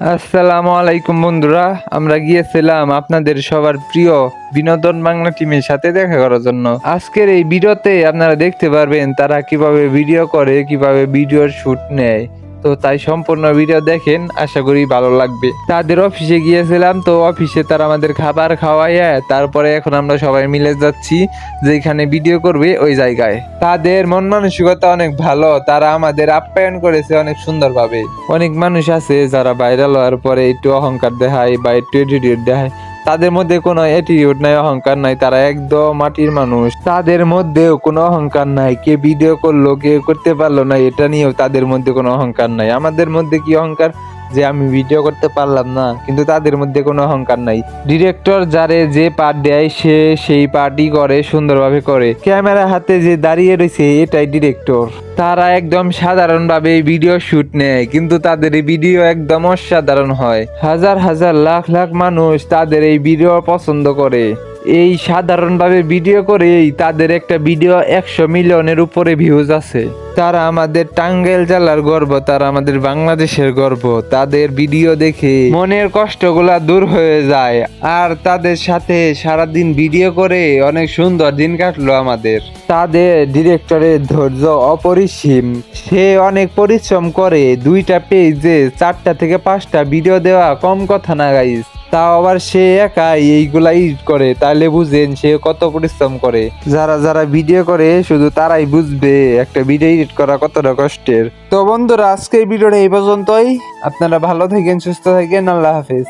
আসসালামু আলাইকুম বন্ধুরা, আমরা গিয়েছিলাম আপনাদের সবার প্রিয় বিনোদন বাংলা টিমের সাথে দেখা করার জন্য। আজকের এই ভিডিওতে আপনারা দেখতে পারবেন তারা কীভাবে ভিডিও করে, কীভাবে ভিডিওর শ্যুট নেয়। তো তাই সম্পূর্ণ ভিডিও দেখেন, আশা করি ভালো লাগবে। তাদের অফিসে গিয়েছিলাম, তো অফিসে তারা আমাদের খাবার খাওয়াইয়া, তারপরে এখন আমরা সবাই মিলে যাচ্ছি, যেখানে ভিডিও করবে ওই জায়গায়। তাদের মন মানসিকতা অনেক ভালো, তারা আমাদের আপ্যায়ন করেছে অনেক সুন্দরভাবে। অনেক মানুষ আছে যারা ভাইরাল হওয়ার পরে একটু অহংকার দেখায় বা একটু অ্যাটিটিউড দেখায়। তাদের মধ্যে কোনো অ্যাটিটিউড নাই, অহংকার নাই, তারা একদম মাটির মানুষ। তাদের মধ্যেও কোনো অহংকার নাই, কে ভিডিও করল, কে করতে পারল না, এটা নিয়েও তাদের মধ্যে কোনো অহংকার নাই। আমাদের মধ্যে কি অহংকার? যে আমি ভিডিও করতে পারলাম না, কিন্তু তাদের মধ্যে কোনো অহংকার নাই। ডিরেক্টর যারে যে পার্ট দেয়, সে সেই পার্টই করে, সুন্দরভাবে করে। ক্যামেরা হাতে যে দাঁড়িয়ে রয়েছে, এটাই ডিরেক্টর তারা একদম সাধারণভাবে ভিডিও শুট নেয়, কিন্তু তাদের ভিডিও একদম অসাধারণ হয়। হাজার হাজার লাখ লাখ মানুষ তাদের এই ভিডিও পছন্দ করে। এই সাধারণভাবে ভিডিও করেই তাদের একটা ভিডিও একশো মিলিয়নের উপরে ভিউজ আছে। তারা আমাদের টাঙ্গাইল জেলার গর্ব, তারা আমাদের বাংলাদেশের গর্ব। তাদের ভিডিও দেখে মনের কষ্টগুলা দূর হয়ে যায় আর তাদের সাথে সারাদিন ভিডিও করে অনেক সুন্দর দিন কাটলো আমাদের। তাদের ডিরেক্টরের ধৈর্য অপরিসীম। সে অনেক পরিশ্রম করে দুইটা পেজে চারটা থেকে পাঁচটা ভিডিও দেওয়া কম কথা না গাইস তাও আবার সে একাই এইগুলা করে তাহলে বুঝেন সে কত পরিশ্রম করে। যারা যারা ভিডিও করে, শুধু তারাই বুঝবে একটা ভিডিও এডিট করা কতটা কষ্টের। তো বন্ধুরা, আজকের ভিডিওটা এই পর্যন্তই। আপনারা ভালো থাকেন, সুস্থ থাকেন, আল্লাহ হাফেজ।